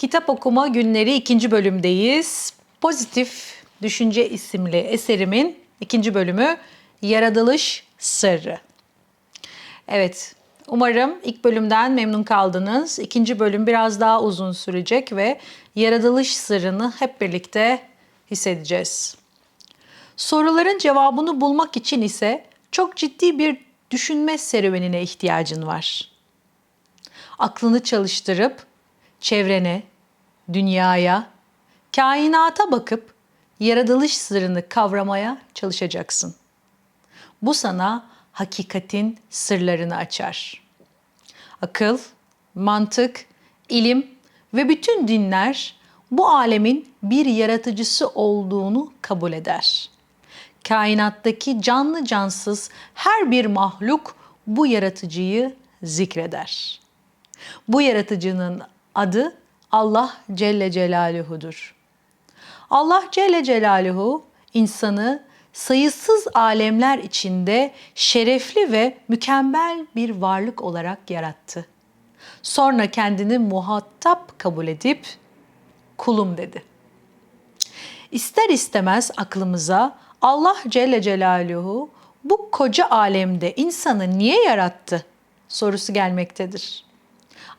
Kitap okuma günleri ikinci bölümdeyiz. Pozitif Düşünce isimli eserimin ikinci bölümü Yaratılış Sırrı. Evet, umarım ilk bölümden memnun kaldınız. İkinci bölüm biraz daha uzun sürecek ve yaratılış sırrını hep birlikte hissedeceğiz. Soruların cevabını bulmak için ise çok ciddi bir düşünme serüvenine ihtiyacın var. Aklını çalıştırıp çevrene, dünyaya, kainata bakıp yaratılış sırrını kavramaya çalışacaksın. Bu sana hakikatin sırlarını açar. Akıl, mantık, ilim ve bütün dinler bu alemin bir yaratıcısı olduğunu kabul eder. Kainattaki canlı cansız her bir mahluk bu yaratıcıyı zikreder. Bu yaratıcının adı Allah Celle Celaluhu'dur. Allah Celle Celaluhu insanı sayısız alemler içinde şerefli ve mükemmel bir varlık olarak yarattı. Sonra kendini muhatap kabul edip kulum dedi. İster istemez aklımıza Allah Celle Celaluhu bu koca alemde insanı niye yarattı sorusu gelmektedir.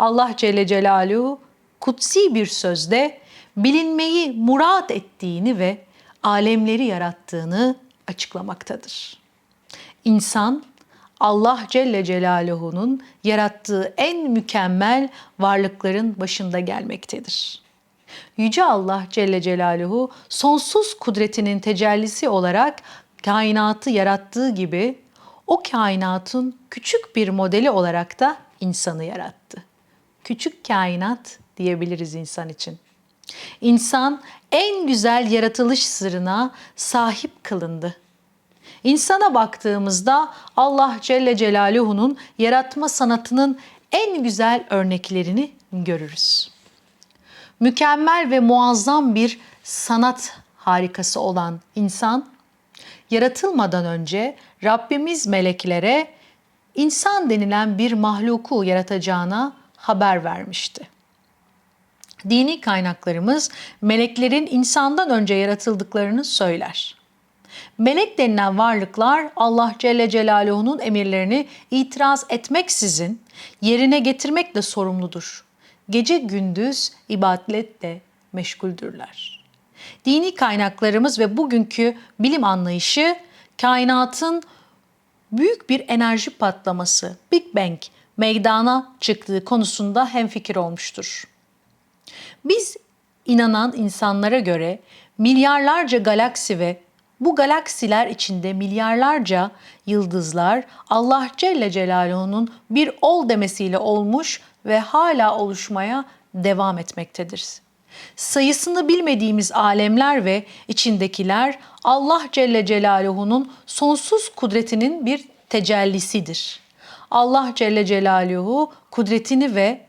Allah Celle Celaluhu kutsi bir sözde bilinmeyi murat ettiğini ve alemleri yarattığını açıklamaktadır. İnsan Allah Celle Celaluhu'nun yarattığı en mükemmel varlıkların başında gelmektedir. Yüce Allah Celle Celaluhu sonsuz kudretinin tecellisi olarak kainatı yarattığı gibi o kainatın küçük bir modeli olarak da insanı yarattı. Küçük kainat diyebiliriz insan için. İnsan en güzel yaratılış sırrına sahip kılındı. İnsana baktığımızda Allah Celle Celaluhu'nun yaratma sanatının en güzel örneklerini görürüz. Mükemmel ve muazzam bir sanat harikası olan insan yaratılmadan önce Rabbimiz meleklere insan denilen bir mahluku yaratacağına haber vermişti. Dini kaynaklarımız meleklerin insandan önce yaratıldıklarını söyler. Melek denilen varlıklar Allah Celle Celaluhu'nun emirlerini itiraz etmeksizin yerine getirmekle sorumludur. Gece gündüz ibadetle meşguldürler. Dini kaynaklarımız ve bugünkü bilim anlayışı kainatın büyük bir enerji patlaması, Big Bang meydana çıktığı konusunda hemfikir olmuştur. Biz inanan insanlara göre milyarlarca galaksi ve bu galaksiler içinde milyarlarca yıldızlar Allah Celle Celaluhu'nun bir ol demesiyle olmuş ve hala oluşmaya devam etmektedir. Sayısını bilmediğimiz alemler ve içindekiler Allah Celle Celaluhu'nun sonsuz kudretinin bir tecellisidir. Allah Celle Celaluhu kudretini ve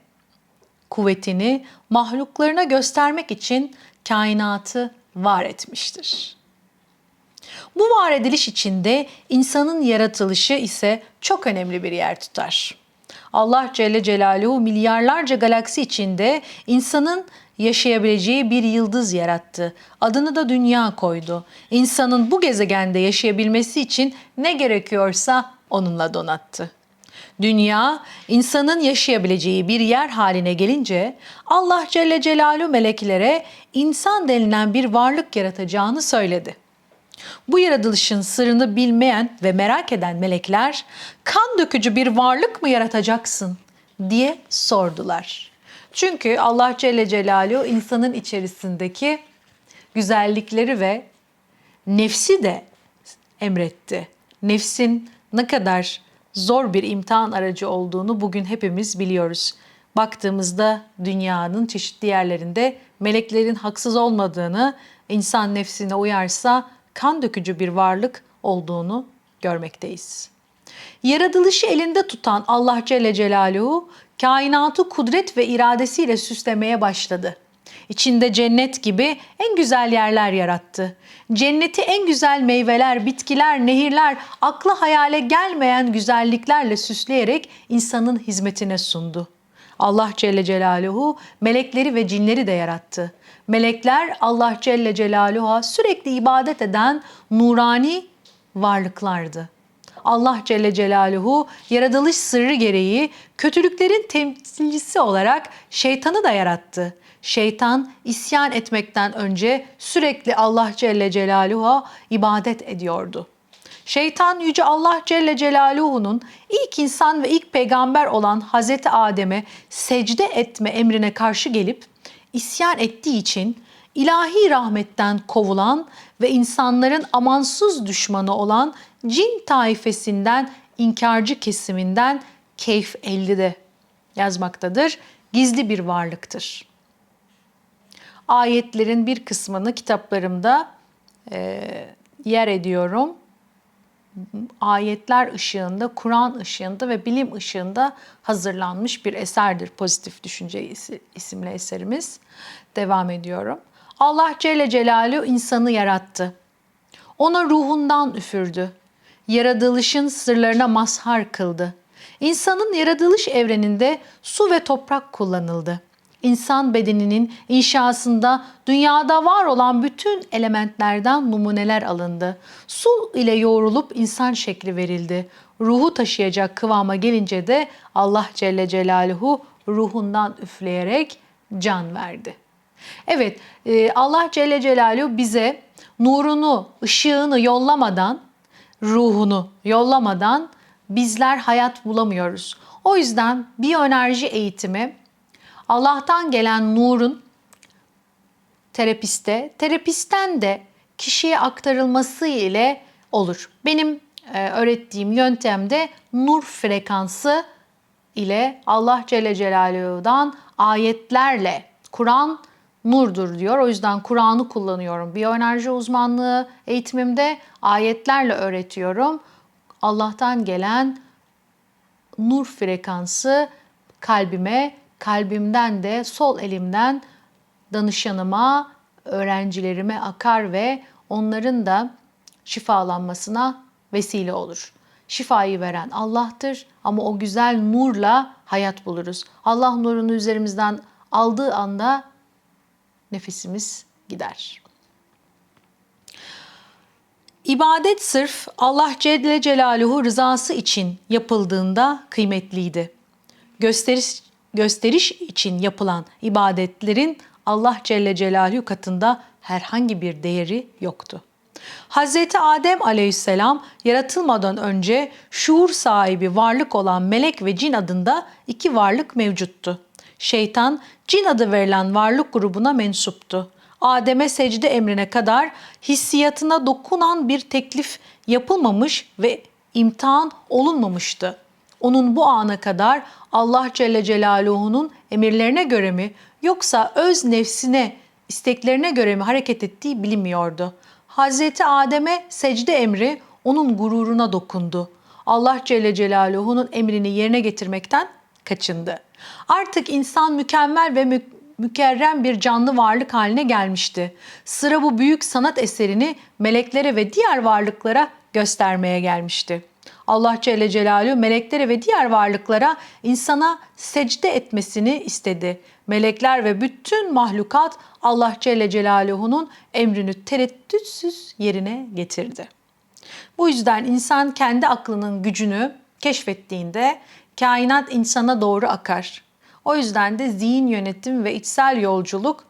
kuvvetini mahluklarına göstermek için kainatı var etmiştir. Bu var ediliş içinde insanın yaratılışı ise çok önemli bir yer tutar. Allah Celle Celaluhu milyarlarca galaksi içinde insanın yaşayabileceği bir yıldız yarattı. Adını da dünya koydu. İnsanın bu gezegende yaşayabilmesi için ne gerekiyorsa onunla donattı. Dünya insanın yaşayabileceği bir yer haline gelince Allah Celle Celaluhu meleklere insan denilen bir varlık yaratacağını söyledi. Bu yaratılışın sırrını bilmeyen ve merak eden melekler kan dökücü bir varlık mı yaratacaksın diye sordular. Çünkü Allah Celle Celaluhu insanın içerisindeki güzellikleri ve nefsi de emretti. Nefsin ne kadar zor bir imtihan aracı olduğunu bugün hepimiz biliyoruz. Baktığımızda dünyanın çeşitli yerlerinde meleklerin haksız olmadığını, insan nefsine uyarsa kan dökücü bir varlık olduğunu görmekteyiz. Yaratılışı elinde tutan Allah Celle Celaluhu kainatı kudret ve iradesiyle süslemeye başladı. İçinde cennet gibi en güzel yerler yarattı. Cenneti en güzel meyveler, bitkiler, nehirler, akla hayale gelmeyen güzelliklerle süsleyerek insanın hizmetine sundu. Allah Celle Celaluhu melekleri ve cinleri de yarattı. Melekler Allah Celle Celaluhu'ya sürekli ibadet eden nurani varlıklardı. Allah Celle Celaluhu yaratılış sırrı gereği kötülüklerin temsilcisi olarak şeytanı da yarattı. Şeytan isyan etmekten önce sürekli Allah Celle Celaluhu'ya ibadet ediyordu. Şeytan Yüce Allah Celle Celaluhu'nun ilk insan ve ilk peygamber olan Hazreti Adem'e secde etme emrine karşı gelip isyan ettiği için ilahi rahmetten kovulan ve insanların amansız düşmanı olan cin taifesinden inkarcı kesiminden keyf elde de yazmaktadır. Gizli bir varlıktır. Ayetlerin bir kısmını kitaplarımda e, yer ediyorum ayetler ışığında, Kur'an ışığında ve bilim ışığında hazırlanmış bir eserdir Pozitif Düşünce isimli eserimiz. Devam ediyorum. Allah Celle Celaluhu insanı yarattı. Ona ruhundan üfürdü. Yaratılışın sırlarına mazhar kıldı. İnsanın yaratılış evreninde su ve toprak kullanıldı insan bedeninin inşasında dünyada var olan bütün elementlerden numuneler alındı. Su ile yoğrulup insan şekli verildi. Ruhu taşıyacak kıvama gelince de Allah Celle Celaluhu ruhundan üfleyerek can verdi. Evet e, Allah Celle Celaluhu bize nurunu, ışığını yollamadan, ruhunu yollamadan bizler hayat bulamıyoruz. O yüzden biyoenerji eğitimi Allah'tan gelen nurun terapiste, terapisten de kişiye aktarılması ile olur. Benim e, öğrettiğim yöntemde nur frekansı ile Allah Celle Celaluhu'dan ayetlerle Kur'an nurdur diyor. O yüzden Kur'an'ı kullanıyorum. Biyoenerji uzmanlığı eğitimimde ayetlerle öğretiyorum. Allah'tan gelen nur frekansı kalbime kalbimden de sol elimden danışanıma, öğrencilerime akar ve onların da şifalanmasına vesile olur. Şifayı veren Allah'tır ama o güzel nurla hayat buluruz. Allah nurunu üzerimizden aldığı anda nefesimiz gider. İbadet sırf Allah Celle Celaluhu rızası için yapıldığında kıymetliydi. Gösteriş gösteriş için yapılan ibadetlerin Allah Celle Celaluhu katında herhangi bir değeri yoktu. Hz. Adem aleyhisselam yaratılmadan önce şuur sahibi varlık olan melek ve cin adında iki varlık mevcuttu. Şeytan cin adı verilen varlık grubuna mensuptu. Adem'e secde emrine kadar hissiyatına dokunan bir teklif yapılmamış ve imtihan olunmamıştı. Onun bu ana kadar Allah Celle Celaluhu'nun emirlerine göre mi yoksa öz nefsine, isteklerine göre mi hareket ettiği bilinmiyordu. Hazreti Adem'e secde emri onun gururuna dokundu. Allah Celle Celaluhu'nun emrini yerine getirmekten kaçındı. Artık insan mükemmel ve mü mükerrem bir canlı varlık haline gelmişti. Sıra bu büyük sanat eserini meleklere ve diğer varlıklara göstermeye gelmişti. Allah Celle Celaluhu meleklere ve diğer varlıklara insana secde etmesini istedi. Melekler ve bütün mahlukat Allah Celle Celaluhu'nun emrini tereddütsüz yerine getirdi. Bu yüzden insan kendi aklının gücünü keşfettiğinde kainat insana doğru akar. O yüzden de zihin yönetim ve içsel yolculuk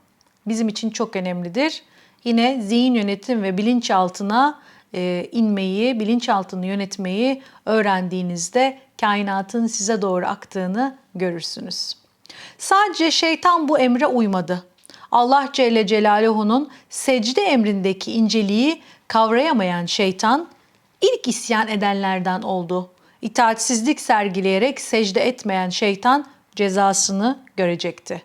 bizim için çok önemlidir. Yine zihin yönetim ve bilinçaltına e, inmeyi, bilinçaltını yönetmeyi öğrendiğinizde kainatın size doğru aktığını görürsünüz. Sadece şeytan bu emre uymadı. Allah Celle Celaluhu'nun secde emrindeki inceliği kavrayamayan şeytan ilk isyan edenlerden oldu. İtaatsizlik sergileyerek secde etmeyen şeytan cezasını görecekti.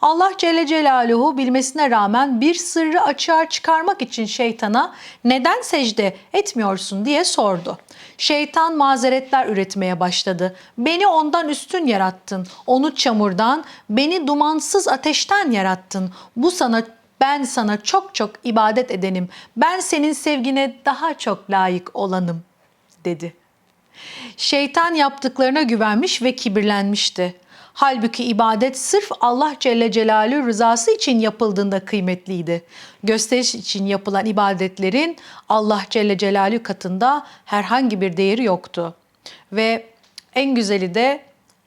Allah Celle Celaluhu bilmesine rağmen bir sırrı açığa çıkarmak için şeytana neden secde etmiyorsun diye sordu. Şeytan mazeretler üretmeye başladı. Beni ondan üstün yarattın. Onu çamurdan, beni dumansız ateşten yarattın. Bu sana ben sana çok çok ibadet edenim. Ben senin sevgine daha çok layık olanım." dedi. Şeytan yaptıklarına güvenmiş ve kibirlenmişti. Halbuki ibadet sırf Allah Celle Celaluhu rızası için yapıldığında kıymetliydi. Gösteriş için yapılan ibadetlerin Allah Celle Celaluhu katında herhangi bir değeri yoktu. Ve en güzeli de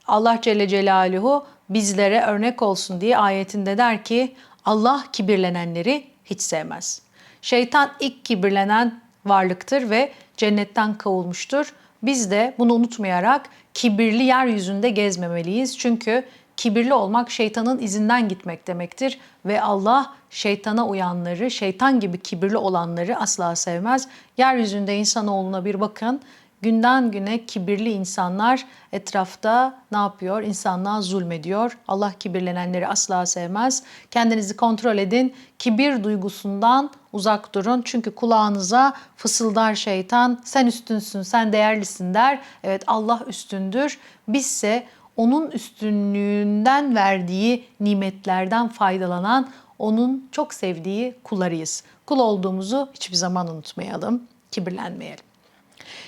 Allah Celle Celaluhu bizlere örnek olsun diye ayetinde der ki Allah kibirlenenleri hiç sevmez. Şeytan ilk kibirlenen varlıktır ve cennetten kovulmuştur. Biz de bunu unutmayarak kibirli yeryüzünde gezmemeliyiz. Çünkü kibirli olmak şeytanın izinden gitmek demektir ve Allah şeytana uyanları, şeytan gibi kibirli olanları asla sevmez. Yeryüzünde insanoğluna bir bakın. Günden güne kibirli insanlar etrafta ne yapıyor? İnsanlığa zulmediyor. Allah kibirlenenleri asla sevmez. Kendinizi kontrol edin. Kibir duygusundan uzak durun. Çünkü kulağınıza fısıldar şeytan. Sen üstünsün, sen değerlisin der. Evet Allah üstündür. Bizse onun üstünlüğünden verdiği nimetlerden faydalanan, onun çok sevdiği kullarıyız. Kul olduğumuzu hiçbir zaman unutmayalım, kibirlenmeyelim.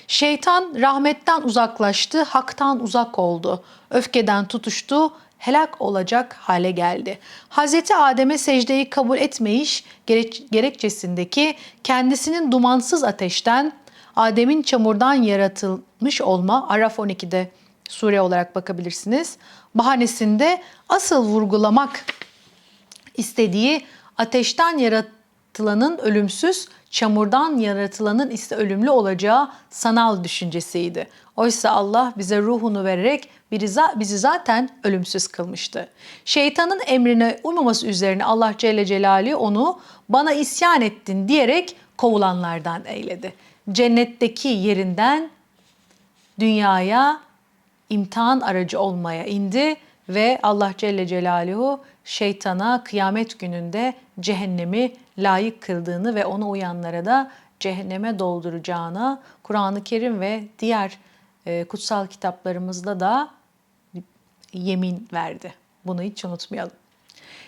Şeytan rahmetten uzaklaştı, haktan uzak oldu. Öfkeden tutuştu, helak olacak hale geldi. Hazreti Adem'e secdeyi kabul etmeyiş gerekçesindeki kendisinin dumansız ateşten, Adem'in çamurdan yaratılmış olma Araf 12'de sure olarak bakabilirsiniz. Bahanesinde asıl vurgulamak istediği ateşten yaratılanın ölümsüz, çamurdan yaratılanın ise ölümlü olacağı sanal düşüncesiydi. Oysa Allah bize ruhunu vererek bizi zaten ölümsüz kılmıştı. Şeytanın emrine uymaması üzerine Allah Celle Celaluhu onu bana isyan ettin diyerek kovulanlardan eyledi. Cennetteki yerinden dünyaya imtihan aracı olmaya indi ve Allah Celle Celaluhu şeytana kıyamet gününde cehennemi layık kıldığını ve ona uyanlara da cehenneme dolduracağını Kur'an-ı Kerim ve diğer e, kutsal kitaplarımızda da yemin verdi. Bunu hiç unutmayalım.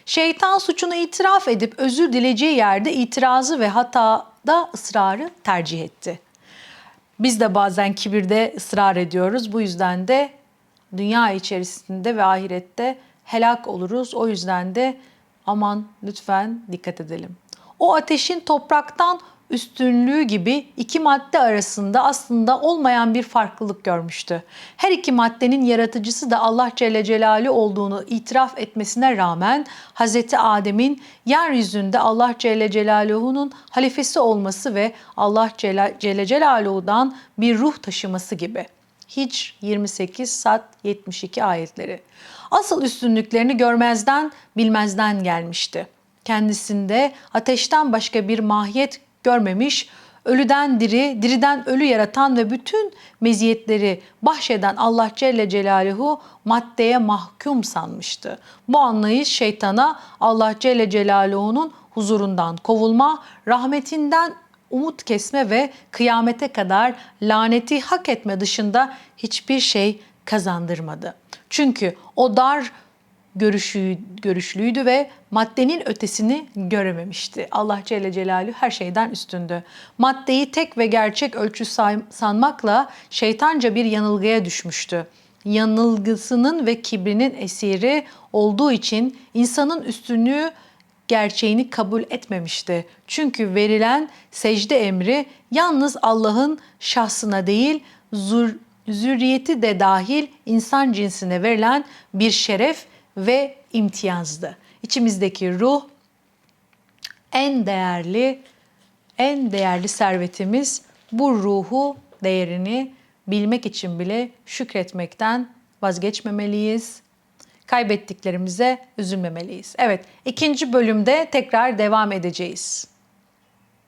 Şeytan suçunu itiraf edip özür dileyeceği yerde itirazı ve hatada ısrarı tercih etti. Biz de bazen kibirde ısrar ediyoruz. Bu yüzden de dünya içerisinde ve ahirette helak oluruz. O yüzden de aman lütfen dikkat edelim. O ateşin topraktan üstünlüğü gibi iki madde arasında aslında olmayan bir farklılık görmüştü. Her iki maddenin yaratıcısı da Allah Celle Celaluhu olduğunu itiraf etmesine rağmen Hz. Adem'in yeryüzünde Allah Celle Celaluhu'nun halifesi olması ve Allah Celle Celaluhu'dan bir ruh taşıması gibi. Hiç 28 Sat 72 ayetleri. Asıl üstünlüklerini görmezden bilmezden gelmişti. Kendisinde ateşten başka bir mahiyet görmemiş, ölüden diri, diriden ölü yaratan ve bütün meziyetleri bahşeden Allah Celle Celaluhu maddeye mahkum sanmıştı. Bu anlayış şeytana Allah Celle Celaluhu'nun huzurundan kovulma, rahmetinden umut kesme ve kıyamete kadar laneti hak etme dışında hiçbir şey kazandırmadı. Çünkü o dar görüşü, görüşlüydü ve maddenin ötesini görememişti. Allah Celle Celaluhu her şeyden üstündü. Maddeyi tek ve gerçek ölçü sanmakla şeytanca bir yanılgıya düşmüştü. Yanılgısının ve kibrinin esiri olduğu için insanın üstünlüğü gerçeğini kabul etmemişti. Çünkü verilen secde emri yalnız Allah'ın şahsına değil, zur, zürriyeti de dahil insan cinsine verilen bir şeref ve imtiyazdı. İçimizdeki ruh en değerli, en değerli servetimiz bu ruhu değerini bilmek için bile şükretmekten vazgeçmemeliyiz. Kaybettiklerimize üzülmemeliyiz. Evet, ikinci bölümde tekrar devam edeceğiz.